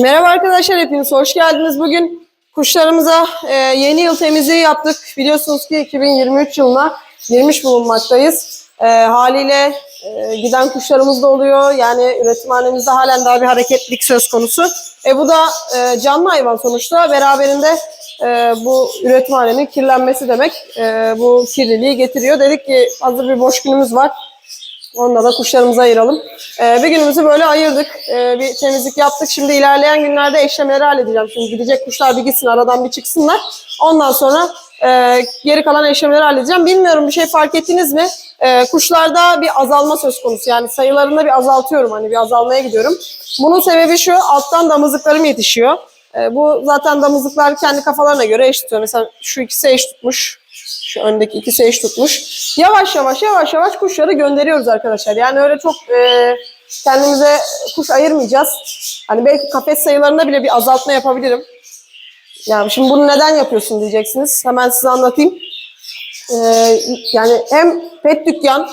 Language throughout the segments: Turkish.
Merhaba arkadaşlar hepiniz hoş geldiniz. Bugün kuşlarımıza e, yeni yıl temizliği yaptık. Biliyorsunuz ki 2023 yılına girmiş bulunmaktayız. E, haliyle e, giden kuşlarımız da oluyor. Yani üretimhanemizde halen daha bir hareketlilik söz konusu. E, bu da e, canlı hayvan sonuçta. Beraberinde e, bu üretimhanenin kirlenmesi demek. E, bu kirliliği getiriyor. Dedik ki hazır bir boş günümüz var. Onunla da kuşlarımızı ayıralım. Ee, bir günümüzü böyle ayırdık. Ee, bir temizlik yaptık. Şimdi ilerleyen günlerde eşlemeleri halledeceğim. Şimdi gidecek kuşlar bir gitsin aradan bir çıksınlar. Ondan sonra e, geri kalan eşlemeleri halledeceğim. Bilmiyorum bir şey fark ettiniz mi? Ee, kuşlarda bir azalma söz konusu. Yani sayılarında bir azaltıyorum. Hani bir azalmaya gidiyorum. Bunun sebebi şu. Alttan damızlıklarım yetişiyor. Ee, bu zaten damızlıklar kendi kafalarına göre eş tutuyor. Mesela şu ikisi eş tutmuş. Şu öndeki ikisi eş tutmuş. Yavaş yavaş yavaş yavaş kuşları gönderiyoruz arkadaşlar. Yani öyle çok e, kendimize kuş ayırmayacağız. Hani belki kafes sayılarında bile bir azaltma yapabilirim. Yani şimdi bunu neden yapıyorsun diyeceksiniz. Hemen size anlatayım. E, yani hem pet dükkan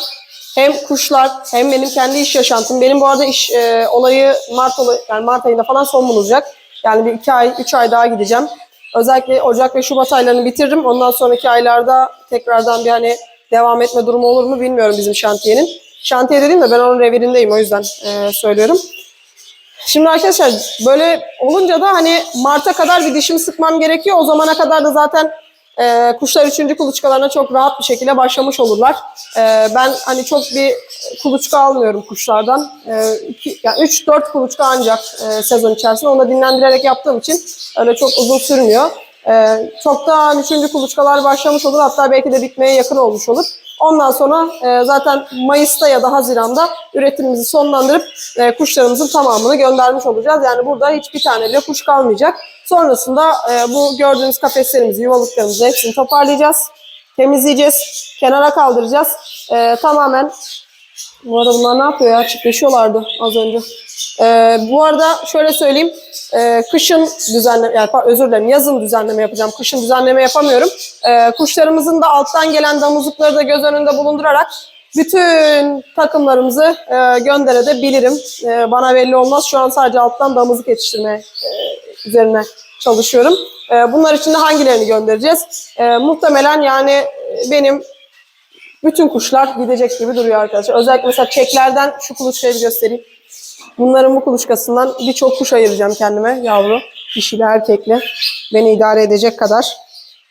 hem kuşlar hem benim kendi iş yaşantım. Benim bu arada iş e, olayı Mart olayı, yani Mart ayında falan son bulacak. Yani bir iki ay, üç ay daha gideceğim. Özellikle Ocak ve Şubat aylarını bitiririm. Ondan sonraki aylarda tekrardan bir hani devam etme durumu olur mu bilmiyorum bizim şantiyenin. Şantiye dediğim de ben onun revirindeyim o yüzden e, söylüyorum. Şimdi arkadaşlar böyle olunca da hani Mart'a kadar bir dişimi sıkmam gerekiyor. O zamana kadar da zaten e, kuşlar üçüncü kuluçkalarına çok rahat bir şekilde başlamış olurlar. E, ben hani çok bir kuluçka almıyorum kuşlardan. E, iki, yani 3-4 kuluçka ancak e, sezon içerisinde. Onu da dinlendirerek yaptığım için öyle çok uzun sürmüyor. E, çoktan üçüncü kuluçkalar başlamış olur. Hatta belki de bitmeye yakın olmuş olur. Ondan sonra e, zaten Mayıs'ta ya da Haziran'da üretimimizi sonlandırıp e, kuşlarımızın tamamını göndermiş olacağız. Yani burada hiçbir tane bile kuş kalmayacak. Sonrasında e, bu gördüğünüz kafeslerimizi, yuvalıklarımızı hepsini toparlayacağız. Temizleyeceğiz. Kenara kaldıracağız. Tamamen bu arada bunlar ne yapıyor ya? Çiftleşiyorlardı az önce. Ee, bu arada şöyle söyleyeyim. Ee, kışın düzenleme, yani özür dilerim yazın düzenleme yapacağım. Kışın düzenleme yapamıyorum. Ee, kuşlarımızın da alttan gelen damızlıkları da göz önünde bulundurarak bütün takımlarımızı e, gönderebilirim. E, bana belli olmaz. Şu an sadece alttan damızlık yetiştirme e, üzerine çalışıyorum. E, bunlar için de hangilerini göndereceğiz? E, muhtemelen yani e, benim bütün kuşlar gidecek gibi duruyor arkadaşlar. Özellikle mesela çeklerden şu kuluçkayı bir göstereyim. Bunların bu kuluçkasından birçok kuş ayıracağım kendime yavru. Dişili erkekli. Beni idare edecek kadar.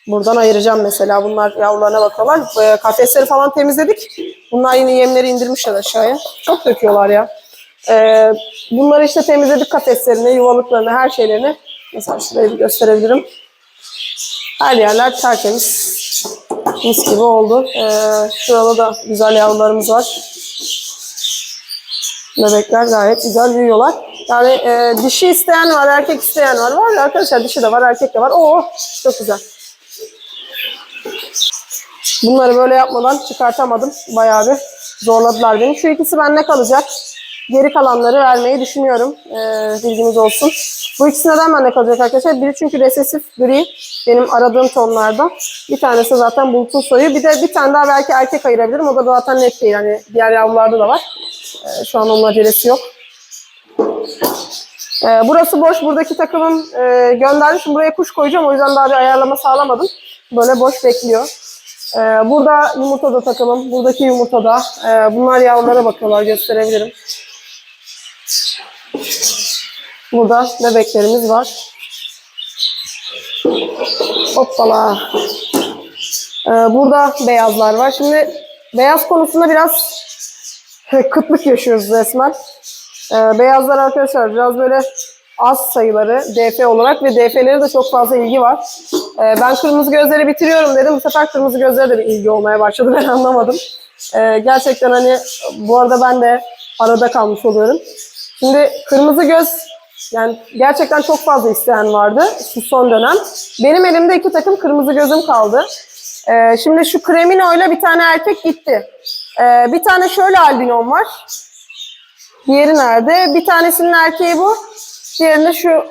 Buradan ayıracağım mesela. Bunlar yavrularına bakıyorlar. Ee, Kafesleri falan temizledik. Bunlar yine yemleri indirmişler aşağıya. Çok döküyorlar ya. Ee, bunları işte temizledik kafeslerini, yuvalıklarını, her şeylerini. Mesela şurayı gösterebilirim. Her yerler tertemiz. Mis gibi oldu. Ee, şurada da güzel yavrularımız var. Bebekler gayet güzel büyüyorlar. Yani e, dişi isteyen var, erkek isteyen var. Var arkadaşlar dişi de var, erkek de var. Oo çok güzel. Bunları böyle yapmadan çıkartamadım. Bayağı bir zorladılar beni. Şu ikisi bende kalacak. Geri kalanları vermeyi düşünüyorum. Ee, bilginiz olsun. Bu ikisi neden bende kalacak arkadaşlar? Biri çünkü resesif gri. Benim aradığım tonlarda. Bir tanesi zaten bulutun soyu. Bir de bir tane daha belki erkek ayırabilirim. O da zaten net değil. Hani diğer yavrularda da var. Ee, şu an onun acelesi yok. Ee, burası boş. Buradaki takımım e, gönderdim. Şimdi buraya kuş koyacağım. O yüzden daha bir ayarlama sağlamadım. Böyle boş bekliyor. Ee, burada yumurta da takımım. Buradaki yumurta da. Ee, bunlar yavrulara bakıyorlar. Gösterebilirim. Burada bebeklerimiz var. Hoppala. Ee, burada beyazlar var. Şimdi beyaz konusunda biraz kıtlık yaşıyoruz resmen. Ee, beyazlar arkadaşlar biraz böyle az sayıları DF olarak ve DF'lere de çok fazla ilgi var. Ee, ben kırmızı gözleri bitiriyorum dedim. Bu sefer kırmızı gözlere de bir ilgi olmaya başladı. Ben anlamadım. Ee, gerçekten hani bu arada ben de arada kalmış oluyorum. Şimdi kırmızı göz yani gerçekten çok fazla isteyen vardı şu son dönem. Benim elimde iki takım kırmızı gözüm kaldı. Ee, şimdi şu Cremino ile bir tane erkek gitti. Ee, bir tane şöyle albinon var. Diğeri nerede? Bir tanesinin erkeği bu. Diğerinde şu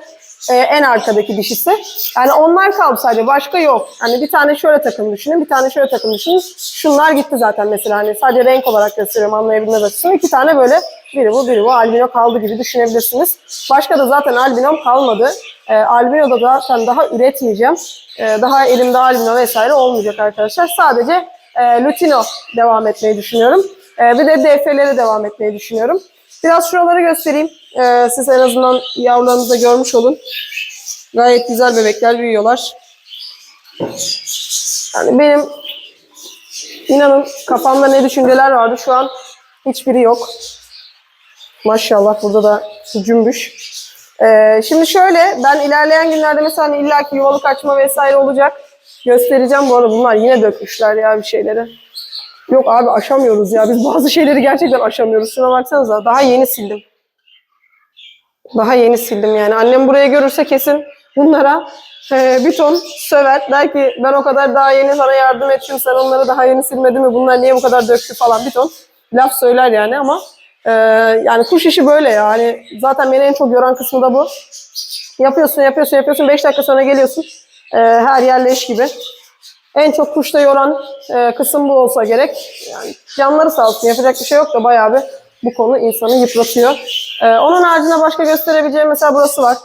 e, en arkadaki dişisi. Yani onlar kaldı sadece. Başka yok. Hani bir tane şöyle takım düşünün. Bir tane şöyle takım düşünün. Şunlar gitti zaten mesela. Hani sadece renk olarak gösteriyorum anlayabilmeniz açısından. İki tane böyle Biri bu, biri bu. Albino kaldı gibi düşünebilirsiniz. Başka da zaten albinom kalmadı. E, albinoda da zaten daha üretmeyeceğim. E, daha elimde albino vesaire olmayacak arkadaşlar. Sadece e, lutino devam etmeyi düşünüyorum. E, bir de DF'lere devam etmeyi düşünüyorum. Biraz şuraları göstereyim. E, siz en azından yavrularınızı da görmüş olun. Gayet güzel bebekler büyüyorlar. Yani benim inanın kafamda ne düşünceler vardı şu an hiçbiri yok. Maşallah burada da cümbüş. Ee, şimdi şöyle ben ilerleyen günlerde mesela hani illaki yuvalık açma vesaire olacak. Göstereceğim bu arada bunlar yine dökmüşler ya bir şeyleri. Yok abi aşamıyoruz ya biz bazı şeyleri gerçekten aşamıyoruz. Şuna baksanıza daha yeni sildim. Daha yeni sildim yani. Annem buraya görürse kesin bunlara e, bir ton söver. Der ki ben o kadar daha yeni sana yardım ettim. Sen onları daha yeni silmedin mi? Bunlar niye bu kadar döktü falan bir ton laf söyler yani ama e, yani kuş işi böyle ya. Hani zaten beni en çok yoran kısmı da bu. Yapıyorsun, yapıyorsun, yapıyorsun. 5 dakika sonra geliyorsun. E, her yer leş gibi. En çok kuşta yoran e, kısım bu olsa gerek. Yani canları sağ olsun yapacak bir şey yok da bayağı bir bu konu insanı yıpratıyor. E, onun haricinde başka gösterebileceğim mesela burası var.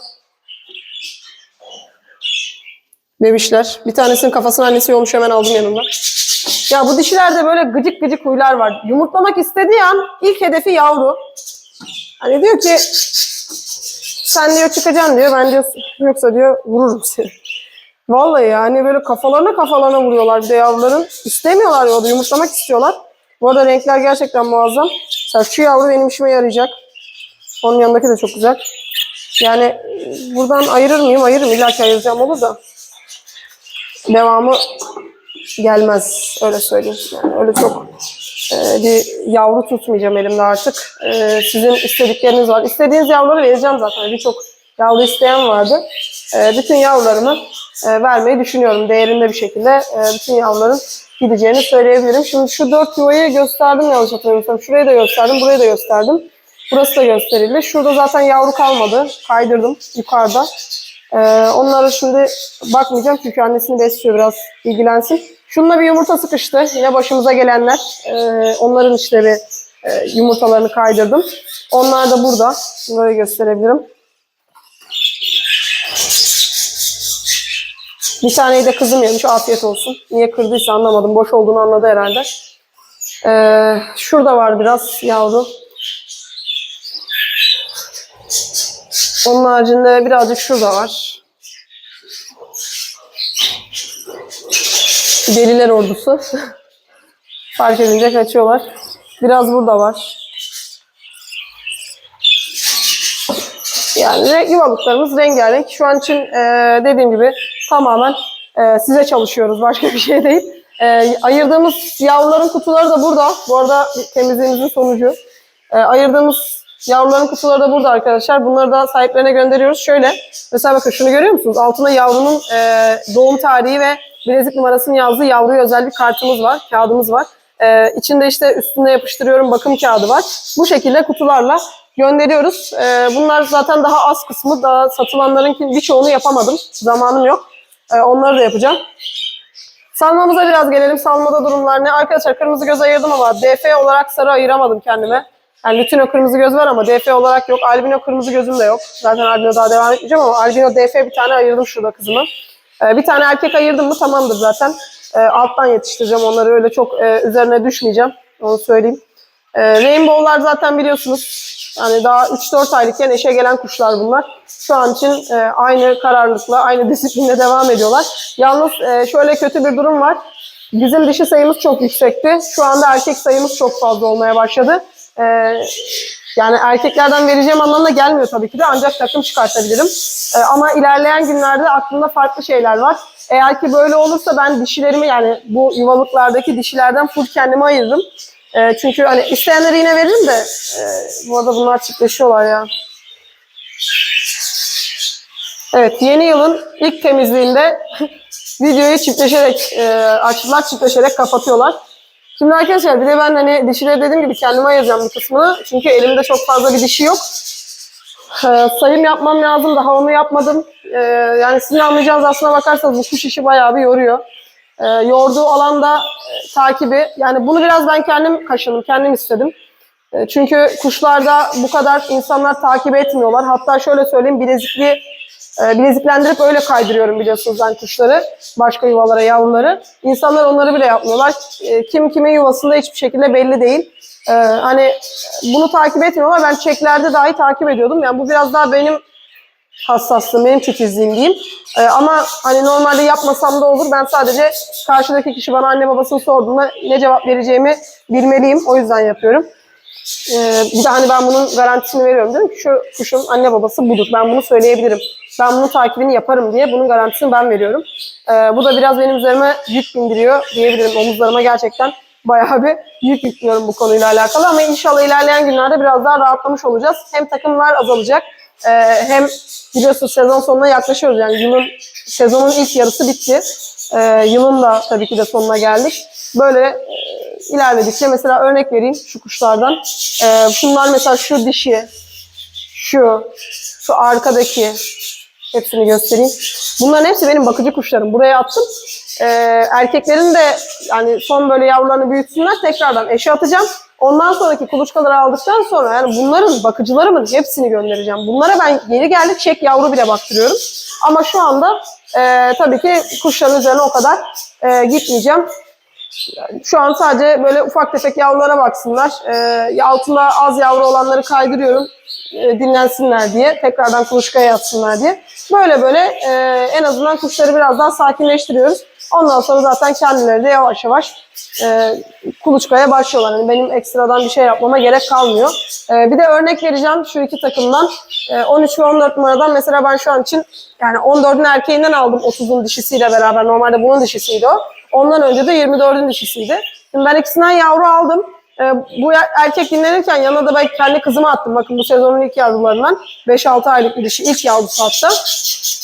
Bebişler. Bir tanesinin kafasına annesi yolmuş hemen aldım yanımda. Ya bu dişilerde böyle gıcık gıcık huylar var. Yumurtlamak istediği an ilk hedefi yavru. Hani diyor ki sen diyor çıkacaksın diyor. Ben diyor yoksa diyor vururum seni. Vallahi yani böyle kafalarına kafalarına vuruyorlar bir de yavruların. İstemiyorlar ya da yumurtlamak istiyorlar. Bu arada renkler gerçekten muazzam. Mesela şu yavru benim işime yarayacak. Onun yanındaki de çok güzel. Yani buradan ayırır mıyım? Ayırırım. İlla ki ayıracağım olur da. Devamı gelmez. Öyle söyleyeyim. Yani öyle çok e, bir yavru tutmayacağım elimde artık. E, sizin istedikleriniz var. İstediğiniz yavruları vereceğim zaten. Birçok yavru isteyen vardı. E, bütün yavrularımı e, vermeyi düşünüyorum. Değerinde bir şekilde e, bütün yavruların gideceğini söyleyebilirim. Şimdi şu dört yuvayı gösterdim yanlış hatırlamıyorsam. Şurayı da gösterdim, burayı da gösterdim. Burası da gösterildi. Şurada zaten yavru kalmadı. Kaydırdım yukarıda. Ee, onlara şimdi bakmayacağım çünkü annesini besliyor biraz ilgilensin. Şununla bir yumurta sıkıştı. Yine başımıza gelenler. Ee, onların işte bir e, yumurtalarını kaydırdım. Onlar da burada. Böyle gösterebilirim. Bir taneyi de kızım yemiş. Afiyet olsun. Niye kırdıysa anlamadım. Boş olduğunu anladı herhalde. Ee, şurada var biraz yavru. Onun haricinde birazcık şurada var. Deliler ordusu. Fark edince kaçıyorlar. Biraz burada var. Yani renkli rengarenk. Şu an için e, dediğim gibi tamamen e, size çalışıyoruz. Başka bir şey değil. E, ayırdığımız yavruların kutuları da burada. Bu arada temizliğimizin sonucu. E, ayırdığımız yavruların kutuları da burada arkadaşlar. Bunları da sahiplerine gönderiyoruz. Şöyle mesela bakın şunu görüyor musunuz? Altında yavrunun e, doğum tarihi ve bilezik numarasını yazdığı yavruya özel bir kartımız var. Kağıdımız var. E, içinde işte üstüne yapıştırıyorum bakım kağıdı var. Bu şekilde kutularla gönderiyoruz. E, bunlar zaten daha az kısmı. Daha satılanların birçoğunu yapamadım. Zamanım yok. E, onları da yapacağım. Salmamıza biraz gelelim. Salmada durumlar ne? Arkadaşlar kırmızı göz ayırdım ama DF olarak sarı ayıramadım kendime. Yani lütino kırmızı göz var ama DF olarak yok. Albino kırmızı gözüm de yok. Zaten albino daha devam etmeyeceğim ama albino DF bir tane ayırdım şurada kızımı. Ee, bir tane erkek ayırdım mı tamamdır zaten. Ee, alttan yetiştireceğim onları öyle çok e, üzerine düşmeyeceğim. Onu söyleyeyim. Ee, Rainbow'lar zaten biliyorsunuz. Yani daha 3-4 aylıkken eşe gelen kuşlar bunlar. Şu an için e, aynı kararlılıkla, aynı disiplinle devam ediyorlar. Yalnız e, şöyle kötü bir durum var. Bizim dişi sayımız çok yüksekti. Şu anda erkek sayımız çok fazla olmaya başladı. Ee, yani erkeklerden vereceğim anlamına gelmiyor tabii ki de ancak takım çıkartabilirim. Ee, ama ilerleyen günlerde aklımda farklı şeyler var. Eğer ki böyle olursa ben dişilerimi yani bu yuvalıklardaki dişilerden full kendime ayırırım. Ee, çünkü hani isteyenlere yine veririm de e, bu arada bunlar çiftleşiyorlar ya. Evet yeni yılın ilk temizliğinde videoyu çiftleşerek e, açtılar çiftleşerek kapatıyorlar. Şimdi arkadaşlar bir de ben hani dişileri dediğim gibi kendime ayıracağım bir kısmını. Çünkü elimde çok fazla bir dişi yok. Ee, sayım yapmam lazım. Daha onu yapmadım. Ee, yani sizin anlayacağınız aslına bakarsanız bu kuş işi bayağı bir yoruyor. Ee, yorduğu alanda e, takibi. Yani bunu biraz ben kendim kaşındım. Kendim istedim. E, Çünkü kuşlarda bu kadar insanlar takip etmiyorlar. Hatta şöyle söyleyeyim bilezikli e, bileziklendirip öyle kaydırıyorum biliyorsunuz ben kuşları. Başka yuvalara yavruları. İnsanlar onları bile yapmıyorlar. E, Kim kimin yuvasında hiçbir şekilde belli değil. E, Hani bunu takip etmiyorlar. Ben çeklerde dahi takip ediyordum. Yani bu biraz daha benim hassaslığım, benim titizliğim diyeyim. Ee, ama hani normalde yapmasam da olur. Ben sadece karşıdaki kişi bana anne babasını sorduğunda ne cevap vereceğimi bilmeliyim. O yüzden yapıyorum. Ee, bir de hani ben bunun garantisini veriyorum. Diyorum ki şu kuşun anne babası budur. Ben bunu söyleyebilirim. Ben bunun takibini yaparım diye bunun garantisini ben veriyorum. Ee, bu da biraz benim üzerime yük bindiriyor diyebilirim. Omuzlarıma gerçekten bayağı bir yük yüklüyorum bu konuyla alakalı. Ama inşallah ilerleyen günlerde biraz daha rahatlamış olacağız. Hem takımlar azalacak ee, hem biliyorsunuz sezon sonuna yaklaşıyoruz. Yani yılın sezonun ilk yarısı bitti. Ee, yılın da tabii ki de sonuna geldik. Böyle e, ilerledikçe mesela örnek vereyim şu kuşlardan. Ee, şunlar mesela şu dişi, şu, şu arkadaki hepsini göstereyim. Bunların hepsi benim bakıcı kuşlarım. Buraya attım. Ee, erkeklerin de yani son böyle yavrularını büyütsünler tekrardan eşe atacağım. Ondan sonraki kuluçkaları aldıktan sonra yani bunların bakıcılarımın hepsini göndereceğim. Bunlara ben geri geldi çek yavru bile baktırıyorum. Ama şu anda e, tabii ki kuşların üzerine o kadar e, gitmeyeceğim. Şu an sadece böyle ufak tefek yavrulara baksınlar. E, altında az yavru olanları kaydırıyorum e, dinlensinler diye. Tekrardan kuluçkaya yatsınlar diye. Böyle böyle e, en azından kuşları biraz daha sakinleştiriyoruz. Ondan sonra zaten kendileri de yavaş yavaş e, kuluçkaya başlıyorlar. Yani benim ekstradan bir şey yapmama gerek kalmıyor. E, bir de örnek vereceğim şu iki takımdan. E, 13 ve 14 numaradan mesela ben şu an için yani 14'ün erkeğinden aldım 30'un dişisiyle beraber. Normalde bunun dişisiydi o. Ondan önce de 24'ün dişisiydi. Şimdi ben ikisinden yavru aldım. Ee, bu erkek dinlenirken yanına da ben kendi kızımı attım. Bakın bu sezonun ilk yavrularından. 5-6 aylık bir dişi. ilk yavrusu hatta.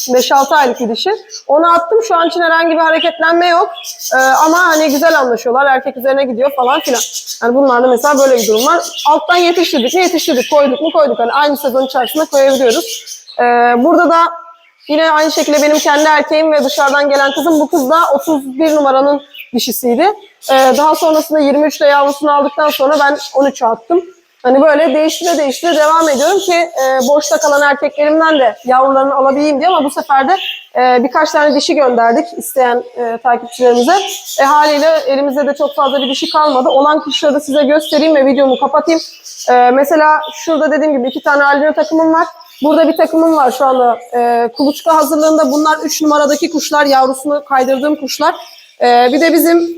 5-6 aylık bir dişi. Onu attım. Şu an için herhangi bir hareketlenme yok. Ee, ama hani güzel anlaşıyorlar. Erkek üzerine gidiyor falan filan. Yani bunlarda mesela böyle bir durum var. Alttan yetiştirdik mi yetiştirdik. Koyduk mu koyduk. Hani aynı sezon içerisinde koyabiliyoruz. Ee, burada da Yine aynı şekilde benim kendi erkeğim ve dışarıdan gelen kızım. Bu kız da 31 numaranın dişisiydi. Ee, daha sonrasında 23'te yavrusunu aldıktan sonra ben 13'e attım. Hani böyle değiştire değiştire devam ediyorum ki e, boşta kalan erkeklerimden de yavrularını alabileyim diye ama bu sefer de e, birkaç tane dişi gönderdik isteyen e, takipçilerimize. E, haliyle elimizde de çok fazla bir dişi kalmadı. Olan kuşları da size göstereyim ve videomu kapatayım. E, mesela şurada dediğim gibi iki tane albino takımım var. Burada bir takımım var şu anda. E, kuluçka hazırlığında bunlar 3 numaradaki kuşlar, yavrusunu kaydırdığım kuşlar. E, bir de bizim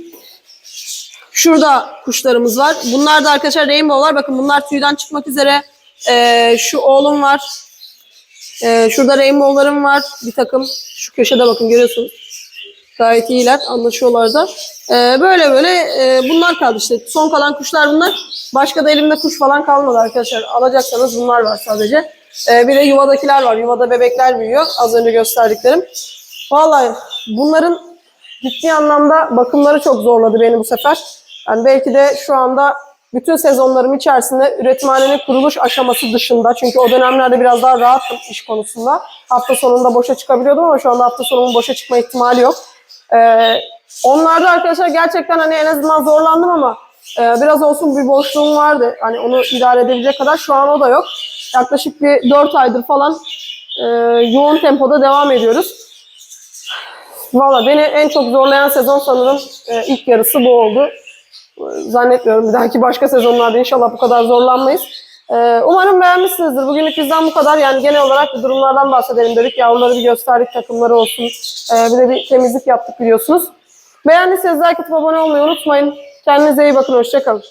şurada kuşlarımız var. Bunlar da arkadaşlar rainbow'lar. Bakın bunlar tüyden çıkmak üzere. E, şu oğlum var. E, şurada rainbow'larım var bir takım. Şu köşede bakın görüyorsunuz. Gayet iyiler, anlaşıyorlar da. E, böyle böyle e, bunlar kaldı işte. Son kalan kuşlar bunlar. Başka da elimde kuş falan kalmadı arkadaşlar. Alacaksanız bunlar var sadece. Ee, bir de yuvadakiler var. Yuvada bebekler büyüyor. Az önce gösterdiklerim. Vallahi bunların ciddi anlamda bakımları çok zorladı beni bu sefer. Yani belki de şu anda bütün sezonlarım içerisinde üretimhanenin kuruluş aşaması dışında çünkü o dönemlerde biraz daha rahattım iş konusunda. Hafta sonunda boşa çıkabiliyordum ama şu anda hafta sonunun boşa çıkma ihtimali yok. Ee, onlarda arkadaşlar gerçekten hani en azından zorlandım ama e, biraz olsun bir boşluğum vardı. Hani onu idare edebilecek kadar şu an o da yok. Yaklaşık bir 4 aydır falan e, yoğun tempoda devam ediyoruz. Valla beni en çok zorlayan sezon sanırım e, ilk yarısı bu oldu. Zannetmiyorum bir dahaki başka sezonlarda inşallah bu kadar zorlanmayız. E, umarım beğenmişsinizdir. Bugünlük bizden bu kadar. Yani genel olarak bu durumlardan bahsedelim dedik. Yavruları bir gösterdik, takımları olsun. E, bir de bir temizlik yaptık biliyorsunuz. Beğendiyseniz like atıp abone olmayı unutmayın. Kendinize iyi bakın, hoşçakalın.